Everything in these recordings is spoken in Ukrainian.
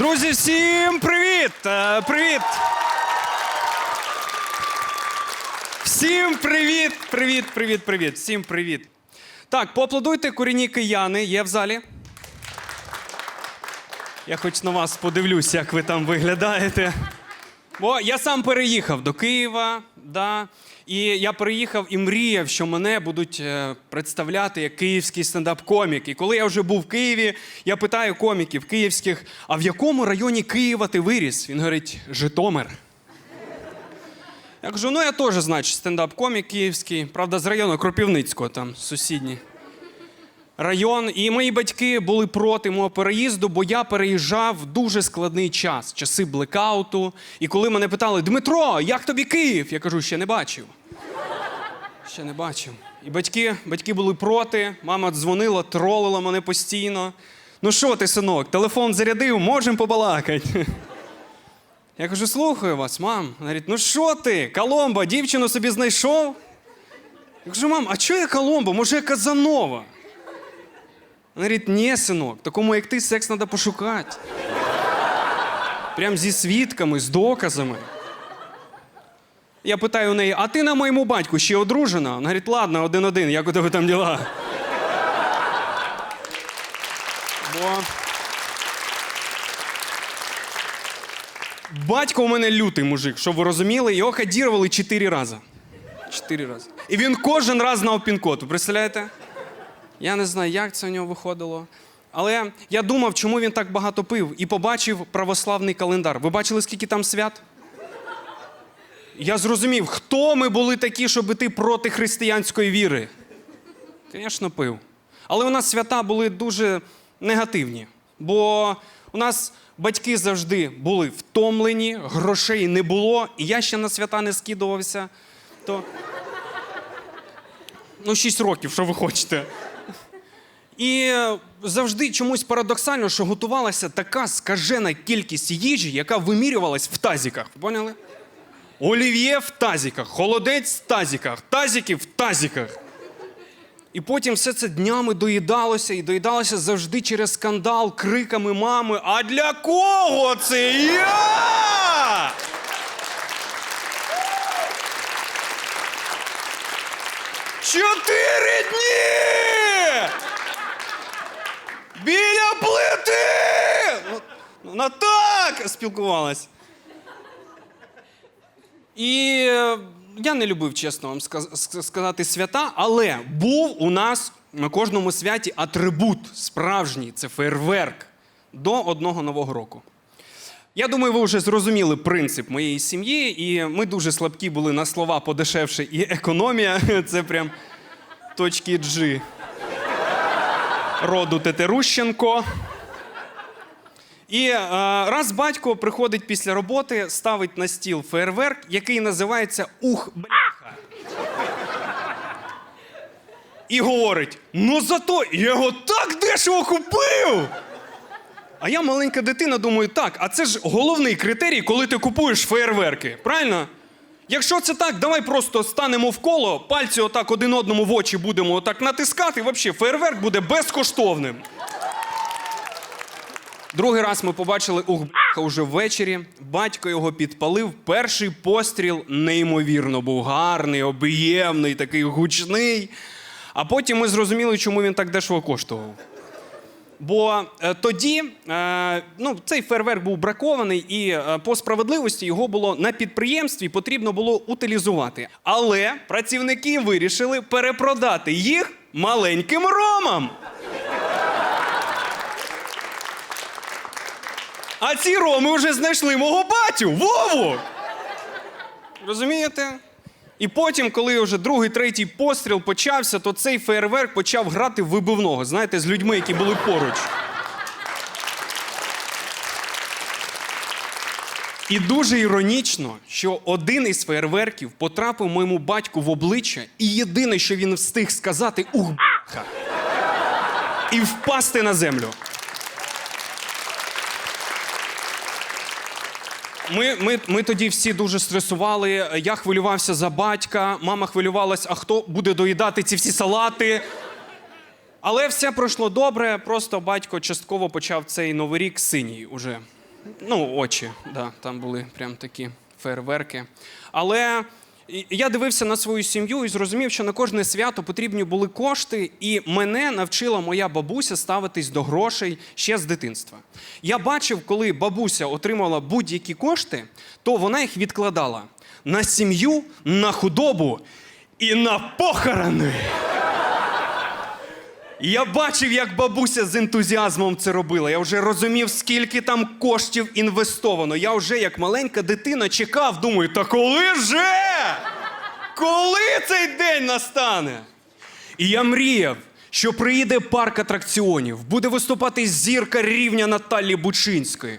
Друзі, всім привіт! Е, Привіт! Всім привіт! Привіт, привіт, привіт! Всім привіт! Так, поаплодуйте корінні кияни, є в залі. Я хоч на вас подивлюсь, як ви там виглядаєте. Бо я сам переїхав до Києва, да, і я приїхав і мріяв, що мене будуть е, представляти як київський стендап-комік. І коли я вже був в Києві, я питаю коміків київських: а в якому районі Києва ти виріс? Він говорить, Житомир. Я кажу, ну я теж, значить, стендап-комік київський, правда, з району Кропівницького, там сусідній район. І мої батьки були проти мого переїзду, бо я переїжджав в дуже складний час, часи блекауту. І коли мене питали, Дмитро, як тобі Київ? Я кажу, ще не бачив. Ще не бачив. І батьки, батьки були проти, мама дзвонила, тролила мене постійно. Ну що ти, синок, телефон зарядив, можемо побалакати. Я кажу, слухаю вас, мам. Вона говорить, ну що ти, Коломбо, дівчину собі знайшов? Я кажу, мам, а чого я Коломбо? Може, я Казанова? Вона говорить, ні, синок, такому, як ти, секс треба пошукати. Прям зі свідками, з доказами. Я питаю у неї, а ти на моєму батьку ще одружена? Вона говорить, ладно, один-один, як у тебе там діла? Бо... Батько у мене лютий мужик, щоб ви розуміли, його кодірували чотири рази. Чотири рази. І він кожен раз знав пін-код. Ви представляєте? Я не знаю, як це у нього виходило. Але я думав, чому він так багато пив, і побачив православний календар. Ви бачили, скільки там свят? Я зрозумів, хто ми були такі, щоб іти проти християнської віри. Звісно, пив. Але у нас свята були дуже негативні. Бо у нас батьки завжди були втомлені, грошей не було, і я ще на свята не скидувався. То... Ну, 6 років, що ви хочете. І завжди чомусь парадоксально, що готувалася така скажена кількість їжі, яка вимірювалась в тазіках. Поняли? Олів'є в тазіках, холодець в тазіках, тазіки в тазіках. І потім все це днями доїдалося і доїдалося завжди через скандал, криками мами. А для кого це я? Чотири дні! Біля плити! Ну, Вона так спілкувалась. І е, я не любив, чесно вам сказати, свята, але був у нас на кожному святі атрибут справжній це фейерверк до одного нового року. Я думаю, ви вже зрозуміли принцип моєї сім'ї, і ми дуже слабкі були на слова подешевше і економія. Це прям точки G. Роду Тетерущенко. І е, раз батько приходить після роботи, ставить на стіл фейерверк, який називається Ух бляха. І говорить: ну зато я його так дешево купив. А я маленька дитина думаю, так, а це ж головний критерій, коли ти купуєш фейерверки. Правильно? Якщо це так, давай просто станемо в коло, пальці отак один одному в очі будемо отак натискати, взагалі фейерверк буде безкоштовним. Другий раз ми побачили ух, бляха, уже ввечері. Батько його підпалив. Перший постріл неймовірно був гарний, об'ємний, такий гучний. А потім ми зрозуміли, чому він так дешево коштував. Бо е, тоді е, ну, цей фейерверк був бракований, і е, по справедливості його було на підприємстві потрібно було утилізувати. Але працівники вирішили перепродати їх маленьким ромам. А ці роми вже знайшли мого батю, Вову. Розумієте? І потім, коли вже другий, третій постріл почався, то цей фейерверк почав грати вибивного, знаєте, з людьми, які були поруч. І дуже іронічно, що один із фейерверків потрапив моєму батьку в обличчя, і єдине, що він встиг сказати ух, бляха, і впасти на землю. Ми, ми, ми тоді всі дуже стресували. Я хвилювався за батька, мама хвилювалась, а хто буде доїдати ці всі салати. Але все пройшло добре, просто батько частково почав цей новий рік синій уже. Ну, очі, да, там були прям такі фейерверки. Але я дивився на свою сім'ю і зрозумів, що на кожне свято потрібні були кошти, і мене навчила моя бабуся ставитись до грошей ще з дитинства. Я бачив, коли бабуся отримала будь-які кошти, то вона їх відкладала на сім'ю, на худобу і на похорони. Я бачив, як бабуся з ентузіазмом це робила. Я вже розумів, скільки там коштів інвестовано. Я вже, як маленька дитина, чекав, думаю, та коли же? Коли цей день настане? І я мріяв, що приїде парк атракціонів, буде виступати зірка рівня Наталі Бучинської,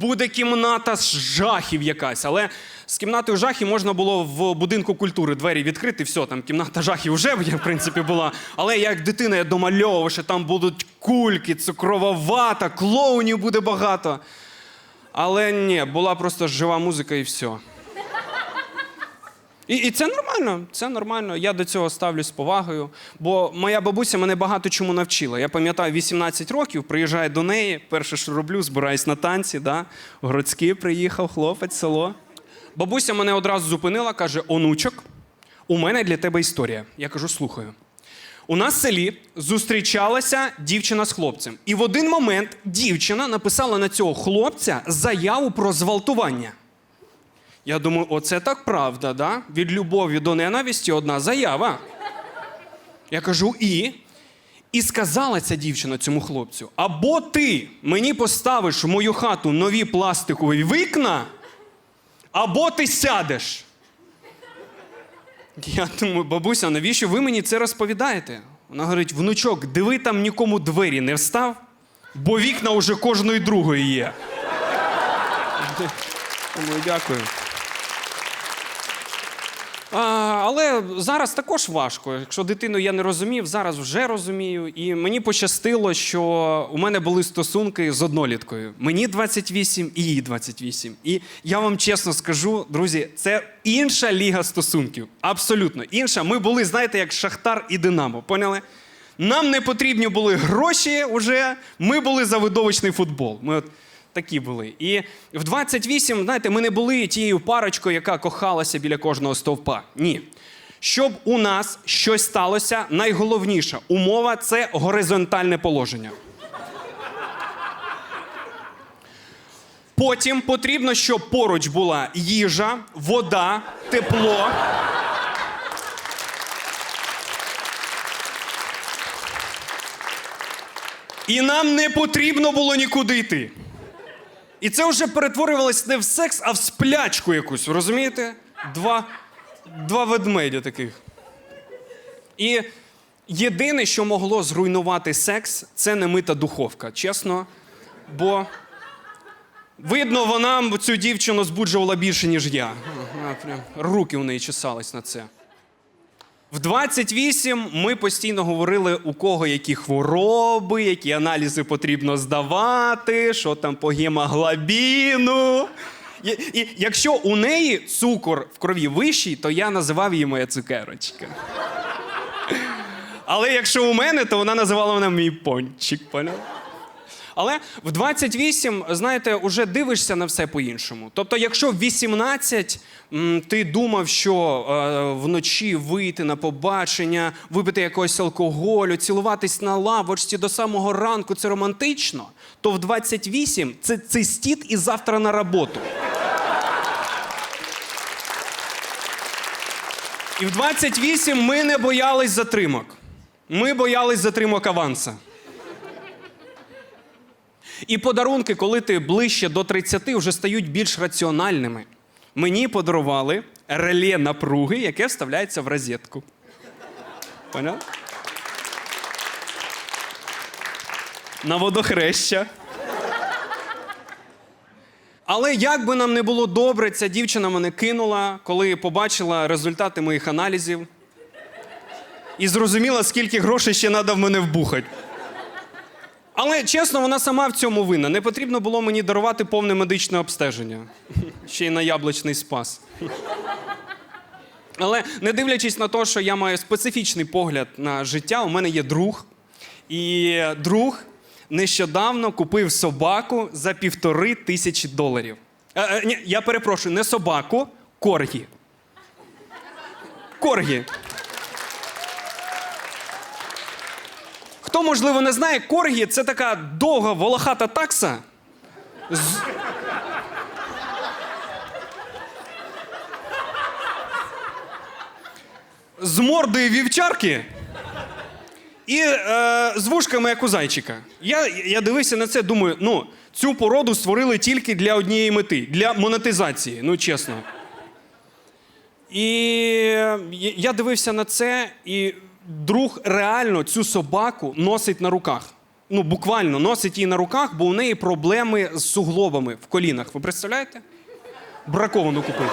буде кімната з жахів якась. Але з кімнатою жахів можна було в будинку культури двері відкрити, все, там кімната жахів вже в принципі була. Але як дитина я домальовував, що там будуть кульки, цукрова вата, клоунів буде багато. Але ні, була просто жива музика і все. І, і це нормально, це нормально. Я до цього ставлюсь з повагою. Бо моя бабуся мене багато чому навчила. Я пам'ятаю, 18 років приїжджаю до неї. Перше, що роблю, збираюсь на танці. Да? В приїхав, хлопець, село. Бабуся мене одразу зупинила, каже: онучок, у мене для тебе історія. Я кажу, слухаю. У нас в селі зустрічалася дівчина з хлопцем. І в один момент дівчина написала на цього хлопця заяву про зґвалтування. Я думаю, оце так правда, да? Від любові до ненависті одна заява. Я кажу, і. І сказала ця дівчина цьому хлопцю: або ти мені поставиш в мою хату нові пластикові вікна, або ти сядеш. Я думаю, бабуся, навіщо ви мені це розповідаєте? Вона говорить: внучок, диви там нікому двері не встав, бо вікна уже кожної другої є. Дякую. А, але зараз також важко. Якщо дитину я не розумів, зараз вже розумію. І мені пощастило, що у мене були стосунки з одноліткою. Мені 28 і їй 28. І я вам чесно скажу, друзі, це інша ліга стосунків. Абсолютно інша. Ми були, знаєте, як Шахтар і Динамо. Поняли? Нам не потрібні були гроші вже. Ми були за видовищний футбол. Ми от такі були. І в 28, знаєте, ми не були тією парочкою, яка кохалася біля кожного стовпа. Ні. Щоб у нас щось сталося, найголовніша умова це горизонтальне положення. Потім потрібно, щоб поруч була їжа, вода, тепло. І нам не потрібно було нікуди йти. І це вже перетворювалось не в секс, а в сплячку якусь, розумієте? Два, два ведмедя таких. І єдине, що могло зруйнувати секс, це немита духовка, чесно. Бо видно, вона цю дівчину збуджувала більше, ніж я. Прям руки у неї чесались на це. В 28 ми постійно говорили, у кого які хвороби, які аналізи потрібно здавати, що там по гемоглобіну. І, і якщо у неї цукор в крові вищий, то я називав її моя цукерочка. Але якщо у мене, то вона називала мене мій пончик. Поняв? Але в 28, знаєте, уже дивишся на все по-іншому. Тобто, якщо в 18 ти думав, що е, вночі вийти на побачення, випити якогось алкоголю, цілуватись на лавочці до самого ранку це романтично, то в 28 це цистіт і завтра на роботу. І в 28 ми не боялись затримок. Ми боялись затримок аванса. І подарунки, коли ти ближче до 30, вже стають більш раціональними. Мені подарували реле напруги, яке вставляється в розетку. Поняв? На водохреща. Але як би нам не було добре, ця дівчина мене кинула, коли побачила результати моїх аналізів. І зрозуміла, скільки грошей ще треба в мене вбухати. Але чесно, вона сама в цьому винна. Не потрібно було мені дарувати повне медичне обстеження. Ще й на яблучний спас. Але не дивлячись на те, що я маю специфічний погляд на життя, у мене є друг. І друг нещодавно купив собаку за півтори тисячі доларів. Е, е, ні, я перепрошую, не собаку, коргі. Коргі. Хто, можливо, не знає, коргі це така довга волохата такса. З... з мордою вівчарки і е, з вушками, як у зайчика. Я, я дивився на це, думаю, ну, цю породу створили тільки для однієї мети для монетизації, ну чесно. І е, я дивився на це, і друг реально цю собаку носить на руках. Ну, буквально носить її на руках, бо у неї проблеми з суглобами в колінах. Ви представляєте? Браковану купив.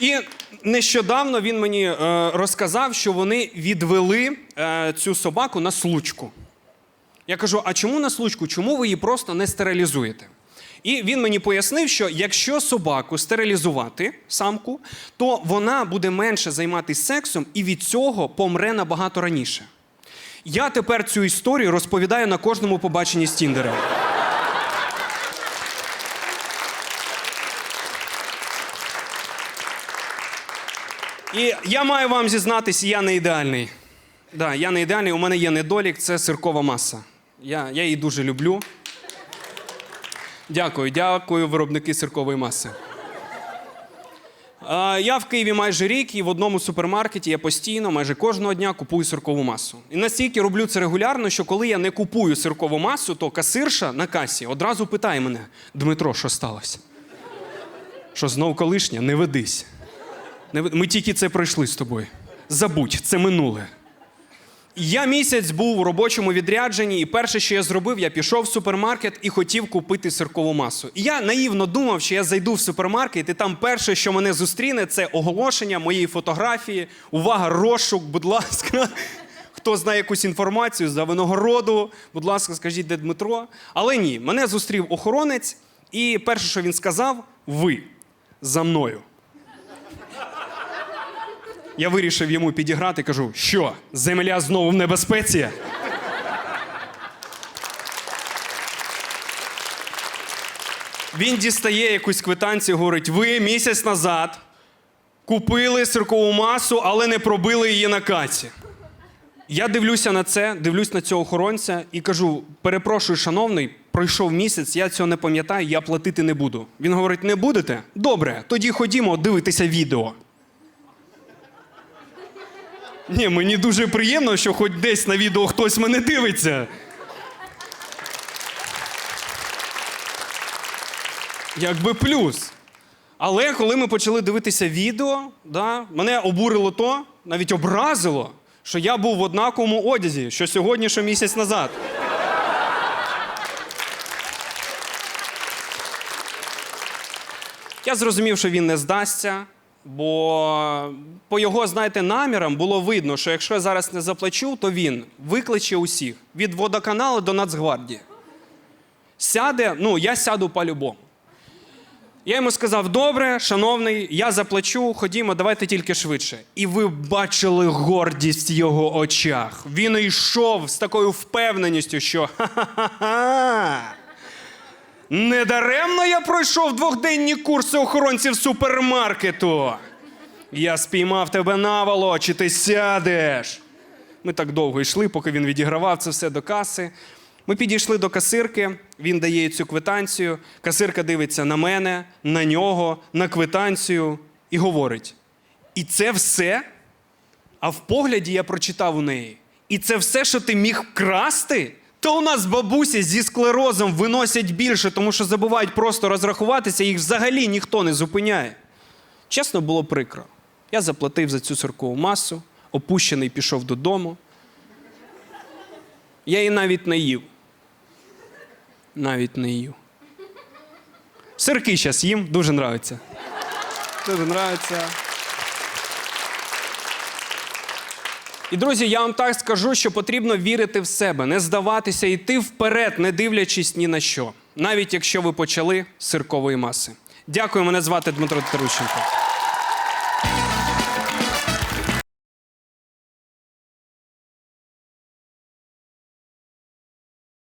І нещодавно він мені е, розказав, що вони відвели е, цю собаку на случку. Я кажу: а чому на случку? Чому ви її просто не стерилізуєте? І він мені пояснив, що якщо собаку стерилізувати самку, то вона буде менше займатися сексом і від цього помре набагато раніше. Я тепер цю історію розповідаю на кожному побаченні з Тіндера. І я маю вам зізнатися, я не ідеальний. Да, я не ідеальний, у мене є недолік, це сиркова маса. Я, я її дуже люблю. Дякую, дякую, виробники сиркової маси. Я в Києві майже рік, і в одному супермаркеті я постійно, майже кожного дня купую сиркову масу. І настільки роблю це регулярно, що коли я не купую сиркову масу, то касирша на касі одразу питає мене: Дмитро, що сталося? Що знов колишня? Не ведись. Ми тільки це пройшли з тобою. Забудь, це минуле. Я місяць був у робочому відрядженні, і перше, що я зробив, я пішов в супермаркет і хотів купити сиркову масу. І я наївно думав, що я зайду в супермаркет, і там перше, що мене зустріне, це оголошення моєї фотографії. Увага, розшук, будь ласка. Хто знає якусь інформацію за виногороду, будь ласка, скажіть, де Дмитро. Але ні, мене зустрів охоронець, і перше, що він сказав, ви за мною. Я вирішив йому підіграти, кажу, що земля знову в небезпеці. Він дістає якусь квитанцію, говорить: ви місяць назад купили сиркову масу, але не пробили її на каці. Я дивлюся на це, дивлюсь на цього охоронця і кажу: перепрошую, шановний, пройшов місяць, я цього не пам'ятаю, я платити не буду. Він говорить: не будете? Добре, тоді ходімо дивитися відео. Ні, мені дуже приємно, що хоч десь на відео хтось мене дивиться. Якби плюс. Але коли ми почали дивитися відео, да, мене обурило то, навіть образило, що я був в однаковому одязі, що сьогодні, що місяць назад. Я зрозумів, що він не здасться, бо по його, знаєте, намірам було видно, що якщо я зараз не заплачу, то він викличе усіх від водоканалу до Нацгвардії. Сяде, ну, я сяду по-любому. Я йому сказав: добре, шановний, я заплачу, ходімо, давайте тільки швидше. І ви бачили гордість в його очах. Він йшов з такою впевненістю, що ха-ха-ха. Недаремно я пройшов двохденні курси охоронців супермаркету. Я спіймав тебе навало, чи ти сядеш. Ми так довго йшли, поки він відігравав це все до каси. Ми підійшли до касирки, він дає цю квитанцію. Касирка дивиться на мене, на нього, на квитанцію і говорить: І це все? А в погляді я прочитав у неї. І це все, що ти міг вкрасти? То у нас бабусі зі склерозом виносять більше, тому що забувають просто розрахуватися, їх взагалі ніхто не зупиняє. Чесно, було прикро. Я заплатив за цю сиркову масу, опущений пішов додому. Я її навіть не їв. Навіть не їв. Сирки зараз їм, дуже нравиться. Дуже нравиться. І друзі, я вам так скажу, що потрібно вірити в себе, не здаватися, йти вперед, не дивлячись ні на що, навіть якщо ви почали з сиркової маси. Дякую, мене звати Дмитро Тарущенко.